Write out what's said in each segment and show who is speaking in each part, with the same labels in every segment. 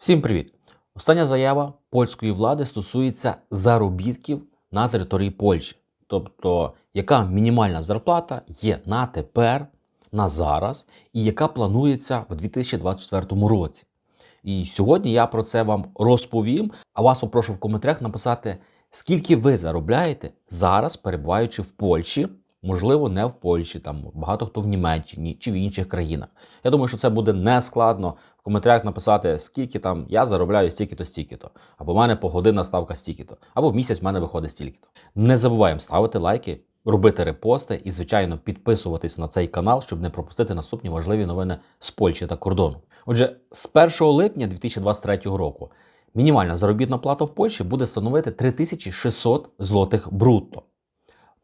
Speaker 1: Всім привіт! Остання заява польської влади стосується заробітків на території Польщі. Тобто, яка мінімальна зарплата є на тепер, на зараз, і яка планується в 2024 році. І сьогодні я про це вам розповім. А вас попрошу в коментарях написати, скільки ви заробляєте зараз, перебуваючи в Польщі. Можливо, не в Польщі, там багато хто в Німеччині чи в інших країнах. Я думаю, що це буде нескладно в коментарях написати, скільки там я заробляю стільки-то, стільки-то, або в мене погодинна ставка стільки-то, або в місяць в мене виходить стільки-то. Не забуваємо ставити лайки, робити репости і, звичайно, підписуватись на цей канал, щоб не пропустити наступні важливі новини з Польщі та кордону. Отже, з 1 липня 2023 року мінімальна заробітна плата в Польщі буде становити 3600 злотих брутто.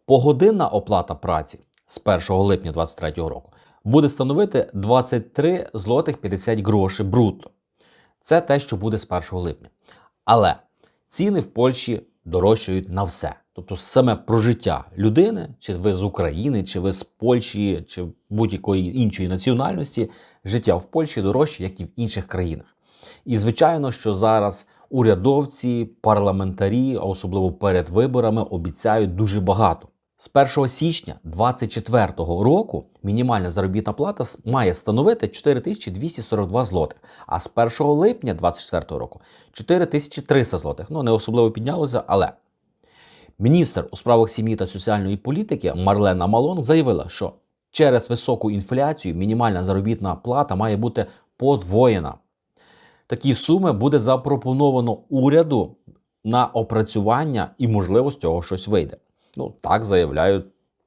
Speaker 1: Погодинна оплата праці з 1 липня 2023 року буде становити 23 злотих 50 грошей брутто. Це те, що буде з 1 липня. Але ціни в Польщі дорожчають на все. Тобто саме прожиття людини, чи ви з України, чи ви з Польщі, чи будь-якої іншої національності, життя в Польщі дорожче, як і в інших країнах. І звичайно, що зараз урядовці, парламентарі, а особливо перед виборами, обіцяють дуже багато. З 1 січня 2024 року мінімальна заробітна плата має становити 4242 злотих, а з 1 липня 2024 року 4300 злотих. Ну, не особливо піднялося, але міністр у справах сім'ї та соціальної політики Марлена Малон заявила, що через високу інфляцію мінімальна заробітна плата має бути подвоєна. Такі суми буде запропоновано уряду на опрацювання і, можливо, з цього щось вийде. Ну, так заявляють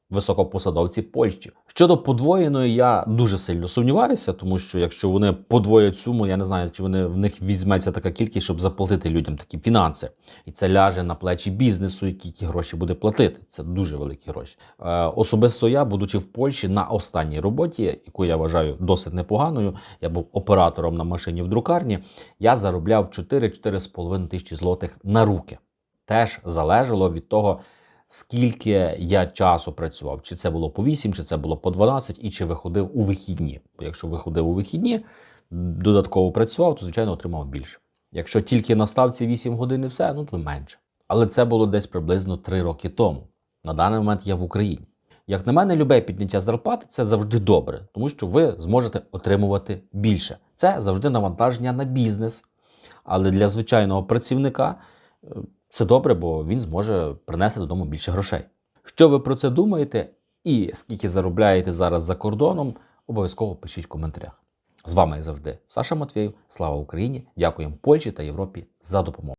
Speaker 1: високопосадовці Польщі. Щодо подвоєної, я дуже сильно сумніваюся, тому що якщо вони подвоять суму, я не знаю, чи вони в них візьметься така кількість, щоб заплатити людям такі фінанси. І це ляже на плечі бізнесу, який ті гроші буде платити. Це дуже великі гроші. Е, особисто я, будучи в Польщі на останній роботі, яку я вважаю досить непоганою, я був оператором на машині в друкарні, я заробляв 4-4,5 тисячі злотих на руки. Теж залежало від того, скільки я часу працював, чи це було по 8, чи це було по 12, і чи виходив у вихідні. Бо якщо виходив у вихідні, додатково працював, то звичайно отримав більше. Якщо тільки на ставці 8 годин і все, ну то менше. Але це було десь приблизно 3 роки тому. На даний момент я в Україні. Як на мене, любе підняття зарплати це завжди добре, тому що ви зможете отримувати більше. Це завжди навантаження на бізнес. Але для звичайного працівника е, це добре, бо він зможе принести додому більше грошей. Що ви про це думаєте і скільки заробляєте зараз за кордоном, обов'язково пишіть в коментарях. З вами, як завжди, Саша Матвєєв. Слава Україні! Дякуємо Польщі та Європі за допомогу.